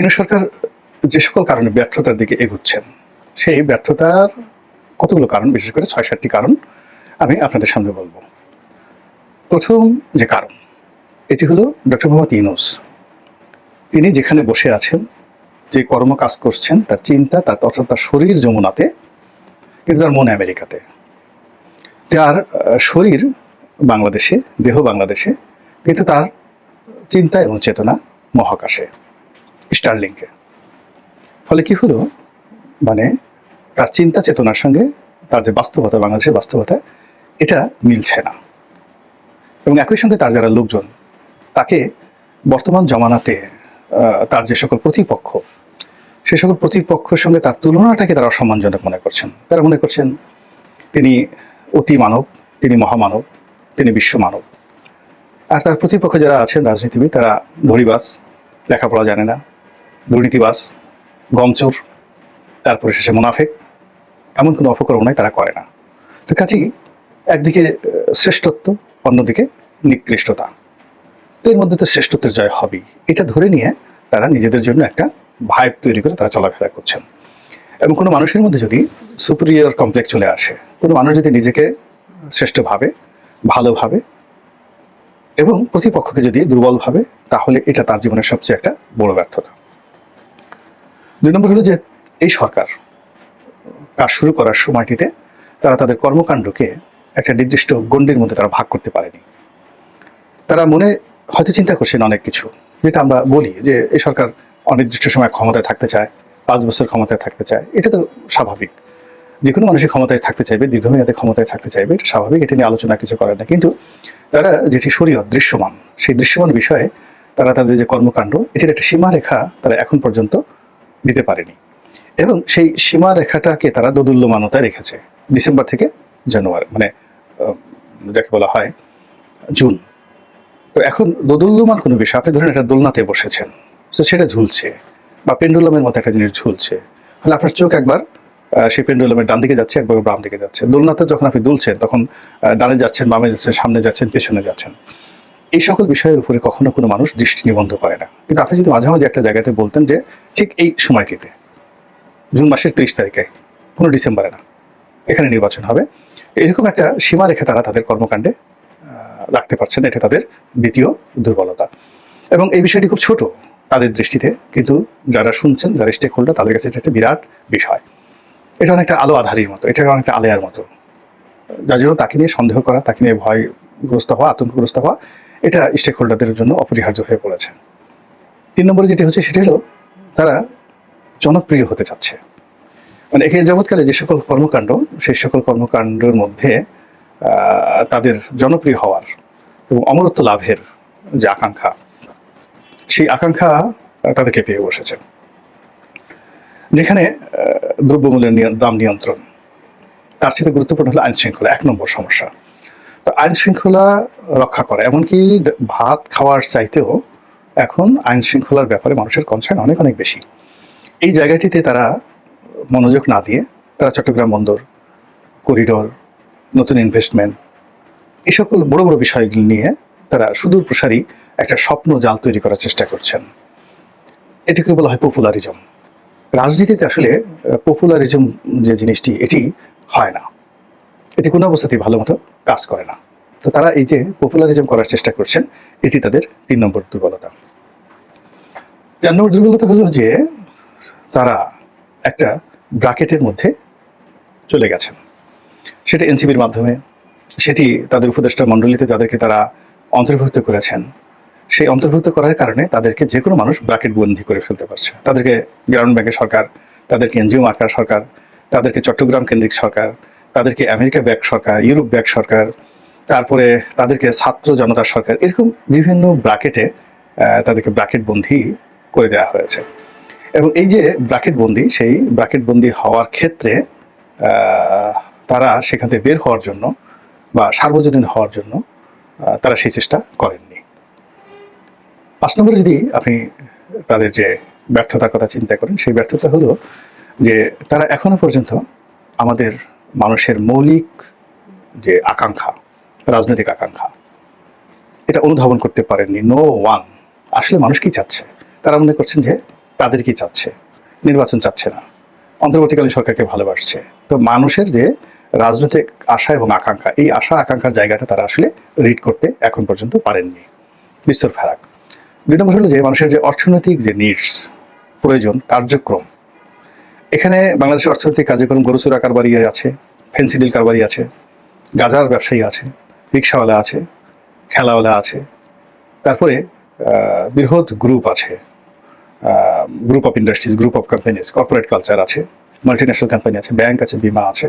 ইনু সরকার যে সকল কারণে ব্যর্থতার দিকে এগুচ্ছেন, সেই ব্যর্থতার কতগুলো কারণ, বিশেষ করে ছয় সাতটি কারণ আমি আপনাদের সামনে বলব। প্রথম যে কারণ, এটি হলো ডক্টর মোহাম্মদ ইউনুস। তিনি যেখানে বসে আছেন, যে কর্ম কাজ করছেন, তার চিন্তা, তার অর্থাৎ তার শরীর যমুনাতে, কিন্তু তার মন আমেরিকাতে। তার শরীর বাংলাদেশে, দেহ বাংলাদেশে, কিন্তু তার চিন্তা এবং চেতনা মহাকাশে। স্টারলিংকে ফলে কি হলো? মানে তার চিন্তা চেতনার সঙ্গে তার যে বাস্তবতা, বাংলাদেশের বাস্তবতা, এটা মিলছে না। এবং একই সঙ্গে তার যারা লোকজন, তাকে বর্তমান জমানাতে তার যে সকল প্রতিপক্ষ, সে সকল প্রতিপক্ষের সঙ্গে তার তুলনাটাকে তারা অসম্মানজনক মনে করছেন। তারা মনে করছেন তিনি অতি মানব, তিনি মহামানব, তিনি বিশ্ব মানব। আর তার প্রতিপক্ষ যারা আছেন রাজনীতিবিদ, তারা ধরিবাস লেখাপড়া জানে না। দুর্নীতিবাস গমচোর, তারপরে শেষে মুনাফেক, এমন কোনো অপকর্ম নাই, তারা করে না। তো কাজেই একদিকে শ্রেষ্ঠত্ব, অন্যদিকে নিকৃষ্টতা। তো এর মধ্যে তো শ্রেষ্ঠত্বের জয় হবেই। এটা ধরে নিয়ে তারা নিজেদের জন্য একটা ভাইব তৈরি করে তারা চলাফেরা করছেন। এবং কোনো মানুষের মধ্যে যদি সুপিরিয়র কমপ্লেক্স চলে আসে, কোনো মানুষ যদি নিজেকে শ্রেষ্ঠভাবে ভালোভাবে এবং প্রতিপক্ষকে যদি দুর্বলভাবে তাহলে এটা তার জীবনের সবচেয়ে একটা বড় ব্যর্থতা। দুই নম্বর হলো যে এই সরকার কাজ শুরু করার সময়টিতে তারা তাদের কর্মকাণ্ডকে একটা নির্দিষ্ট গণ্ডির মধ্যে তারা ভাগ করতে পারেনি। তারা মনে হয়তো চিন্তা করছেন অনেক কিছু, যেটা আমরা বলি যে এই সরকার অনির্দিষ্ট সময় ক্ষমতায় থাকতে চায়, পাঁচ বছর ক্ষমতায় থাকতে চায়, এটা তো স্বাভাবিক। যে কোনো মানুষই ক্ষমতায় থাকতে চাইবে, দীর্ঘমেয়াদে ক্ষমতায় থাকতে চাইবে, এটা স্বাভাবিক, এটা নিয়ে আলোচনা কিছু করে না। কিন্তু তারা যেটি শরীয়ত দৃশ্যমান, সেই দৃশ্যমান বিষয়ে তারা তাদের যে কর্মকাণ্ড, এটির একটা সীমারেখা তারা এখন পর্যন্ত দিতে পারেনি। এবং সেই সীমারেখাটাকে তারা দোদুল্যমানতায় রেখেছে। ডিসেম্বর থেকে জানুয়ারি মানে যাকে বলা হয়, জুন। তো এখন দোদুল্যমান কোনো বিষয়, আপনি ধরেন একটা দোলনাতে বসেছেন, তো সেটা ঝুলছে, বা পেন্ডুলামের মতো একটা জিনিস ঝুলছে। ফলে আপনার চোখ একবার সেই পেন্ডুলামের ডান দিকে যাচ্ছে, একবার বাম দিকে যাচ্ছে। দোলনাতে যখন আপনি দুলছেন, তখন ডানে যাচ্ছেন, বামে যাচ্ছেন, সামনে যাচ্ছেন, পেছনে যাচ্ছেন। এই সকল বিষয়ের উপরে কখনো কোনো মানুষ দৃষ্টি নিবন্ধ করে না। কিন্তু আপনি যদি মাঝে মাঝে একটা জায়গাতে বলতেন যে, ঠিক এই সময়টিতে, জুন মাসের ত্রিশ তারিখে কোনো ডিসেম্বরে না, এখানে নির্বাচন হবে, এরকম একটা সীমা রেখে তারা তাদের কর্মকাণ্ডে রাখতে পারছেন, এটা তাদের দ্বিতীয় দুর্বলতা। এবং এই বিষয়টি খুব ছোট তাদের দৃষ্টিতে, কিন্তু যারা শুনছেন, যারা স্টেক হোল্ডার তাদের কাছে এটা একটা বিরাট বিষয়। এটা অনেকটা আলো আধারির মতো, এটা অনেকটা আলেয়ার মতো। যার জন্য তাকে নিয়ে সন্দেহ করা, তাকে নিয়ে ভয়গ্রস্ত হওয়া, আতঙ্কগ্রস্ত হওয়া এটা স্টেক হোল্ডারদের জন্য অপরিহার্য হয়ে পড়েছে। তিন নম্বরে যেটি হচ্ছে সেটি হলো, তারা জনপ্রিয় হতে চাচ্ছে। মানে এখানে যাবৎকালে যে সকল কর্মকাণ্ড, সেই সকল কর্মকাণ্ডের মধ্যে তাদের জনপ্রিয় হওয়ার এবং অমরত্ব লাভের যে আকাঙ্ক্ষা, সেই আকাঙ্ক্ষা তাদেরকে পেয়ে বসেছে। যেখানে দ্রব্যমূল্যের দাম নিয়ন্ত্রণ, তার সাথে গুরুত্বপূর্ণ হলো আইন শৃঙ্খলা এক নম্বর সমস্যা। তো আইন শৃঙ্খলা রক্ষা করা। এমনকি ভাত খাওয়ার চাইতেও এখন আইন শৃঙ্খলার ব্যাপারে মানুষের কনসার্ন অনেক অনেক বেশি। এই জায়গাটিতে তারা মনোযোগ না দিয়ে তারা চট্টগ্রাম বন্দর, করিডোর, নতুন ইনভেস্টমেন্ট এই সকল বড় বড় বিষয়গুলি নিয়ে তারা সুদূর প্রসারী একটা স্বপ্ন জাল তৈরি করার চেষ্টা করছেন। এটাকে বলা হয় পপুলারিজম রাজনীতিতে আসলে পপুলারিজম যে জিনিসটি, এটি হয় না। এটি কোনো অবস্থাতেই ভালো মতো কাজ করে না। তো তারা এই যে পপুলারিজম করার চেষ্টা করছেন, এটি তাদের তিন নম্বর দুর্বলতা। চার নম্বর দুর্বলতা হলো যে, তারা একটা ব্রাকেটের মধ্যে চলে গেছেন। সেটা এনসিবির মাধ্যমে, সেটি তাদের উপদেষ্টা মণ্ডলীতে যাদেরকে তারা অন্তর্ভুক্ত করেছেন, সেই অন্তর্ভুক্ত করার কারণে তাদেরকে যে কোনো মানুষ ব্রাকেট বন্দি করে ফেলতে পারছে। তাদেরকে গ্রামীণ ব্যাংকের সরকার, তাদেরকে এনজিও মার্কার সরকার, তাদেরকে চট্টগ্রাম কেন্দ্রিক সরকার তাদেরকে আমেরিকা ব্যাগ সরকার, ইউরোপ ব্যাগ সরকার, তারপরে তাদেরকে ছাত্র জনতা সরকার, এরকম বিভিন্ন ব্রাকেটে তাদেরকে ব্রাকেট বন্দি করে দেওয়া হয়েছে। এবং এই যে ব্রাকেট বন্দি, সেই ব্রাকেট বন্দি হওয়ার ক্ষেত্রে তারা সেখান থেকে বের হওয়ার জন্য বা সার্বজনীন হওয়ার জন্য তারা সেই চেষ্টা করেননি। পাঁচ নম্বরে যদি আপনি তাদের যে ব্যর্থতার কথা চিন্তা করেন, সেই ব্যর্থতা হলো যে তারা এখনও পর্যন্ত আমাদের মানুষের মৌলিক যে আকাঙ্ক্ষা, রাজনৈতিক আকাঙ্ক্ষা, এটা অনুধাবন করতে পারেননি। নো ওয়ান আসলে মানুষ কি চাচ্ছে? তারা মনে করছেন যে তাদের কি চাচ্ছে? নির্বাচন চাচ্ছে না। অন্তর্বর্তীকালীন সরকারকে ভালোবাসছে। তো মানুষের যে রাজনৈতিক আশা এবং আকাঙ্ক্ষা, এই আশা আকাঙ্ক্ষার জায়গাটা তারা আসলে রিড করতে এখন পর্যন্ত পারেননি। বিস্তর ফারাক, দুই নম্বর হলো যে মানুষের যে অর্থনৈতিক যে নিডস প্রয়োজন, কার্যক্রম এখানে বাংলাদেশের অর্থনৈতিক কার্যক্রম গরুচুরা কারবারি আছে ফেন্সিডিল কারবারি আছে, গাজার ব্যবসায়ী আছে, রিক্সাওয়ালা আছে, খেলাওয়ালা আছে। তারপরে বৃহৎ গ্রুপ আছে। Group of industries group of companies corporate culture আছে মাল্টিন্যাশনাল কোম্পানি আছে ব্যাংক আছে, বিমা আছে।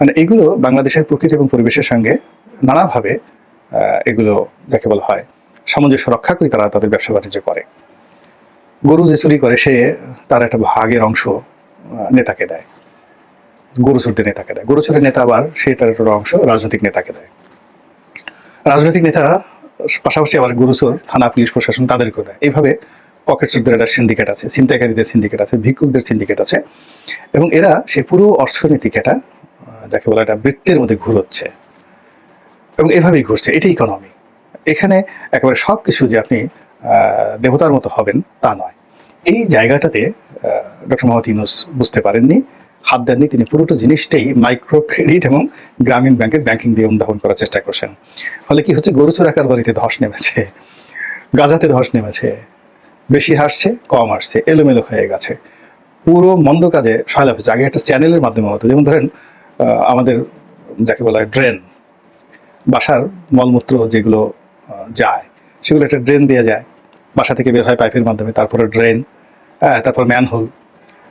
মানে এগুলো বাংলাদেশের প্রকৃতি এবং পরিবেশের সঙ্গে নানাভাবে এগুলো যাকে বলা হয় সামঞ্জস্য রক্ষা করে তারা তাদের ব্যবসা বাণিজ্য করে। গরু যে চুরি করে, সে তার একটা ভাগের অংশ নেতাকে দেয়। গরু চুরতে নেতাকে দেয়। গরু চুরের নেতা আবার সেটার একটা অংশ রাজনৈতিক নেতাকে দেয়। রাজনৈতিক নেতা পাশাপাশি আবার গরুচোর থানা, পুলিশ, প্রশাসন তাদেরকেও দেয়। এইভাবে পকেট চোরদের একটা সিন্ডিকেট আছে, ছিনতাইকারীদের সিন্ডিকেট আছে, ভিক্ষুকদের সিন্ডিকেট আছে এবং এরা সে পুরো অর্থনৈতিক এটা যাকে বলা একটা বৃত্তের মধ্যে ঘুরোচ্ছে। এবং এভাবেই ঘুরছে। এটাই ইকোনমি এখানে একেবারে সব কিছু যে আপনি দেবতার মতো হবেন তা নয়। এই জায়গাটাতে ডক্টর মোহাম্মদ ইউনুস বুঝতে পারেননি, হাত দেননি, তিনি পুরোটা জিনিসটাই মাইক্রো ক্রেডিট এবং গ্রামীণ ব্যাংকের ব্যাংকিং দিয়ে অনুধাবন করার চেষ্টা করছেন। ফলে কি হচ্ছে, গরু চোরাকার বাড়িতে ধস নেমেছে, গাজাতে ধস নেমেছে, বেশি হাসছে কম আসছে এলোমেলো হয়ে গেছে। পুরো মন্দ কাজে সয়লাভ হয়েছে। আগে একটা চ্যানেলের মাধ্যমে হতো, যেমন ধরেন আমাদের যাকে বলা হয় ড্রেন, বাসার মলমূত্র যেগুলো যায়, সেগুলো একটা ড্রেন দেওয়া যায়। বাসা থেকে বের হয় পাইপের মাধ্যমে, তারপরে ড্রেন তারপর ম্যানহোল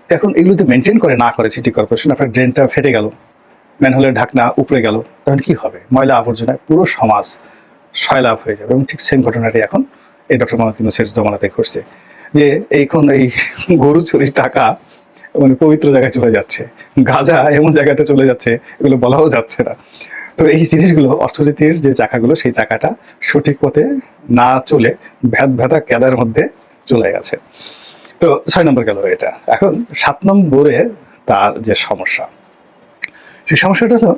এখন এগুলো যদি মেনটেন করে না করে সিটি কর্পোরেশন আপনার ড্রেনটা ফেটে গেল ম্যানহোলের ঢাকনা উপড়ে গেল, তখন কি হবে? ময়লা আবর্জনায় পুরো সমাজ সয়লাভ হয়ে যাবে। এবং ঠিক সেম ঘটনাটি এখন এই ডক্টর মোহাম্মদ ইউনুসের জমানাতে ঘটছে। যে এইখন এই গরু চুরির টাকা মানে পবিত্র জায়গায় চলে যাচ্ছে। গাজা এমন জায়গাতে চলে যাচ্ছে, এগুলো বলাও যাচ্ছে না। তো এই জিনিসগুলো, অর্থনীতির যে চাকাগুলো, সেই চাকাটা সঠিক পথে না চলে ভ্যাদ ভেদা ক্যাদার মধ্যে চলে গেছে। তো ছয় নম্বর গেল এটা। এখন সাত নম্বরে তার যে সমস্যা, সেই সমস্যাটা হলো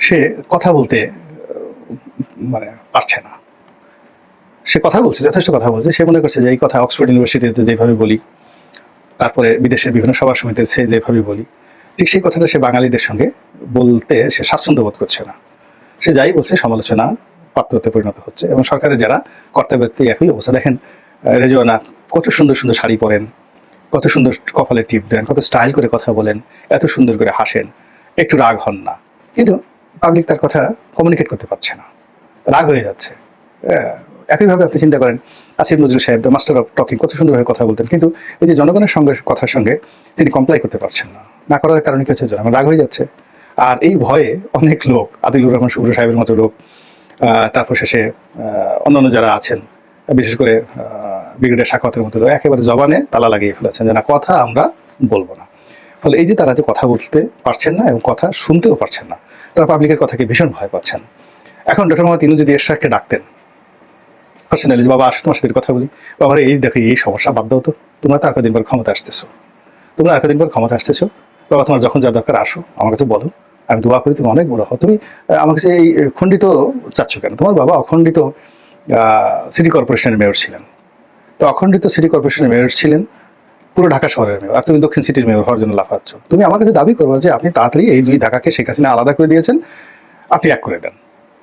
সে কথা বলতে মানে পারছে না। সে কথা বলছে, যথেষ্ট কথা বলছে। সে মনে করছে যে এই কথা অক্সফোর্ড ইউনিভার্সিটিতে যেভাবে বলি, তারপরে বিদেশের বিভিন্ন সভা সমিতির সে যেভাবে বলি, ঠিক সেই কথাটা সে বাঙালিদের সঙ্গে বলতে সে স্বাচ্ছন্দ্য বোধ করছে না। সে যাই বলছে, সমালোচনা পাত্রতে পরিণত হচ্ছে এবং সরকারের যারা কর্তাব্যক্তি একই অবস্থা, দেখেন রেজওয়ানা কত সুন্দর সুন্দর শাড়ি পরেন কত সুন্দর কপালে টিপ দেন, কত স্টাইল করে কথা বলেন, এত সুন্দর করে হাসেন। একটু রাগ হন না। কিন্তু পাবলিক তার কথা কমিউনিকেট করতে পারছে না। রাগ হয়ে যাচ্ছে। একইভাবে আপনি চিন্তা করেন, আসিফ নজরুল সাহেব মাস্টার অফ টকিং কত সুন্দরভাবে কথা বলতেন। কিন্তু এই যে জনগণের সঙ্গে, কথার সঙ্গে তিনি কমপ্লাই করতে পারছেন না। না করার কারণে কি হচ্ছে? জনগণ রাগ হয়ে যাচ্ছে। আর এই ভয়ে অনেক লোক, আদিলুর রহমান শুভ্র সাহেবের মতো লোক তারপর শেষে অন্যান্য যারা আছেন বিশেষ করে আহ, ব্রিগেডিয়ার সাক্ষাতের মতো একেবারে জবানে তালা লাগিয়ে ফেলেছেন যে না কথা আমরা বলব না। ফলে এই যে তারা যে কথা বলতে পারছেন না এবং কথা শুনতেও পারছেন না তারা পাবলিকের কথাকে ভীষণ ভয় পাচ্ছেন। এখন ডক্টর মোহাম্মদ তিনি যদি এরশাদকে ডাকতেন পার্সোনালি বাবা আসো তোমার সাথে কথা বলি। বাবার এই দেখো এই সমস্যা বাদ দাও তো। তোমরা তো আর কদিন পর ক্ষমতা আসতেছো। তোমরা আর কদিন পর ক্ষমতা আসতেছো। বাবা তোমার যখন যা দরকার আসো। আমার কাছে বলো। আমি দোয়া করি তুমি অনেক বড় হও। তুমি আমার কাছে এই খণ্ডিত চাচ্ছ কেন? তোমার বাবা অখণ্ডিত সিটি কর্পোরেশনের মেয়র ছিলেন। তো অখণ্ডিত সিটি কর্পোরেশনের মেয়র ছিলেন পুরো ঢাকা শহরের মেয়র আর তুমি দক্ষিণ সিটির মেয়র হওয়ার জন্য লাফাচ্ছ। তুমি আমার কাছে দাবি করব যে আপনি তাড়াতাড়ি এই দুই ঢাকাকে শেখ হাসিনা আলাদা করে দিয়েছেন, আপনি এক করে দেন।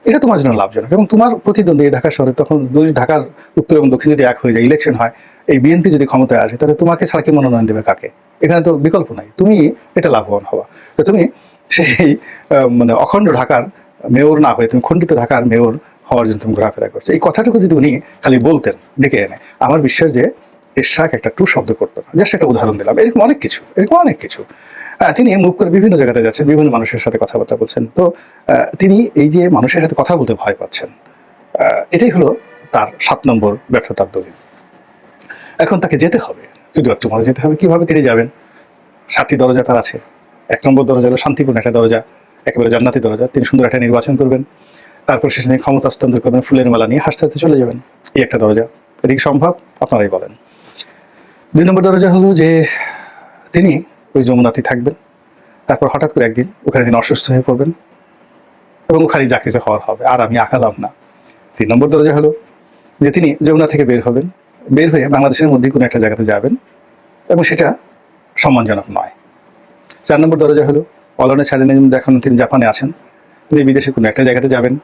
এটা তোমার জন্য লাভজনক। এবং তোমার প্রতিদ্বন্দ্বী এই ঢাকা শহরে তখন দুই ঢাকার উত্তর এবং দক্ষিণ যদি এক হয়ে যায় ইলেকশন হয়, এই বিএনপি যদি ক্ষমতায় আসে, তাহলে তোমাকে ছাড়া কি মনোনয়ন দেবে কাকে? এখানে তো বিকল্প নাই। তুমি এটা লাভবান হওয়া তো তুমি সেই মানে অখণ্ড ঢাকার মেয়র না হয়ে, তুমি খণ্ডিত ঢাকার মেয়র হওয়ার জন্য তুমি ঘোরাফেরা করছ। এই কথাটুকু যদি উনি খালি বলতেন, ডেকে এনে, আমার বিশ্বাস যে এরশাক একটা টু শব্দ করতো না। জাস্ট একটা উদাহরণ দিলাম। এরকম অনেক কিছু, এরকম অনেক কিছু। তিনি মুখ করে বিভিন্ন জায়গাতে যাচ্ছেন, বিভিন্ন মানুষের সাথে কথাবার্তা বলছেন। তো তিনি এই যে মানুষের সাথে কথা বলতে ভয় পাচ্ছেন এটাই হলো তার সাত নম্বর ব্যর্থতার দলিল। এখন তাকে যেতে হবে। যদি মনে যেতে হবে, কীভাবে তিনি যাবেন? সাতটি দরজা তার আছে। এক নম্বর দরজা হলো শান্তিপূর্ণ একটা দরজা, একেবারে জান্নাতি দরজা। তিনি সুন্দর একটা নির্বাচন করবেন। তারপর তিনি ক্ষমতা হস্তান্তর করবেন, ফুলের মালা নিয়ে হাসতে হাসতে চলে যাবেন। এই একটা দরজা। এটা সম্ভব? আপনারাই বলেন। দুই নম্বর দরজা হলো যে, তিনি ওই যমুনাতে থাকবেন। তারপর হঠাৎ করে একদিন ওখানে তিনি অসুস্থ হয়ে পড়বেন। এবং ওখানে যা কিছু হওয়ার হবে, আর আমি আঁকালাম না। তিন নম্বর দরজা হলো যে, তিনি যমুনা থেকে বের হবেন। বের হয়ে বাংলাদেশের মধ্যে কোনো একটা জায়গাতে যাবেন। এবং সেটা সম্মানজনক নয়। চার নম্বর দরজা হলো পলনে ছাড়েন দেখুন তিনি জাপানে আছেন। তিনি বিদেশে কোনো একটা জায়গাতে যাবেন।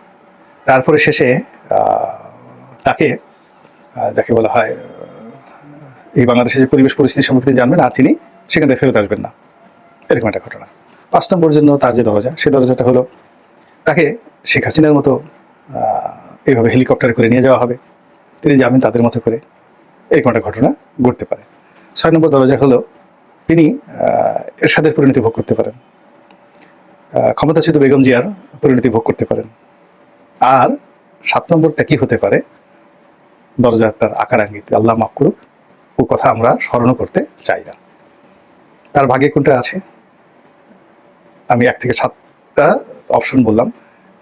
তারপরে শেষে তাকে যাকে বলা হয়, এই বাংলাদেশের যে পরিবেশ পরিস্থিতি সম্পর্কে জানবেন আর তিনি সেখান থেকে ফেরত আসবেন না। এরকম একটা ঘটনা। পাঁচ নম্বর জন্য তার যে দরজা, সে দরজাটা হলো তাকে শেখ হাসিনার মতো এইভাবে হেলিকপ্টারে করে নিয়ে যাওয়া হবে। তিনি যাবেন তাদের মতো করে। এরকম একটা ঘটনা ঘটতে পারে। ছয় নম্বর দরজা হলো তিনি এরশাদের পরিণতি ভোগ করতে পারেন। ক্ষমতাচ্যুত বেগম জিয়ার পরিণতি ভোগ করতে পারেন। আর সাত নম্বরটা কি হতে পারে? দরজাটার আকার আঙ্গিতে আল্লাহ মাফ করুক, ও কথা আমরা স্মরণ করতে চাই না। তার ভাগে কোনটা আছে? আমি এক থেকে সাতটা অপশন বললাম।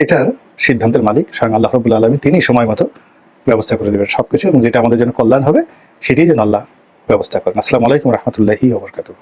এটার সিদ্ধান্তের মালিক স্বয়ং আল্লাহ রবুল্লা আলমী তিনি সময় মতো ব্যবস্থা করে দেবেন সবকিছু এবং যেটা আমাদের জন্য কল্যাণ হবে, সেটাই যেন আল্লাহ ব্যবস্থা করেন। আসসালামু আলাইকুম রহমতুল্লাহি ওবরকাতুহ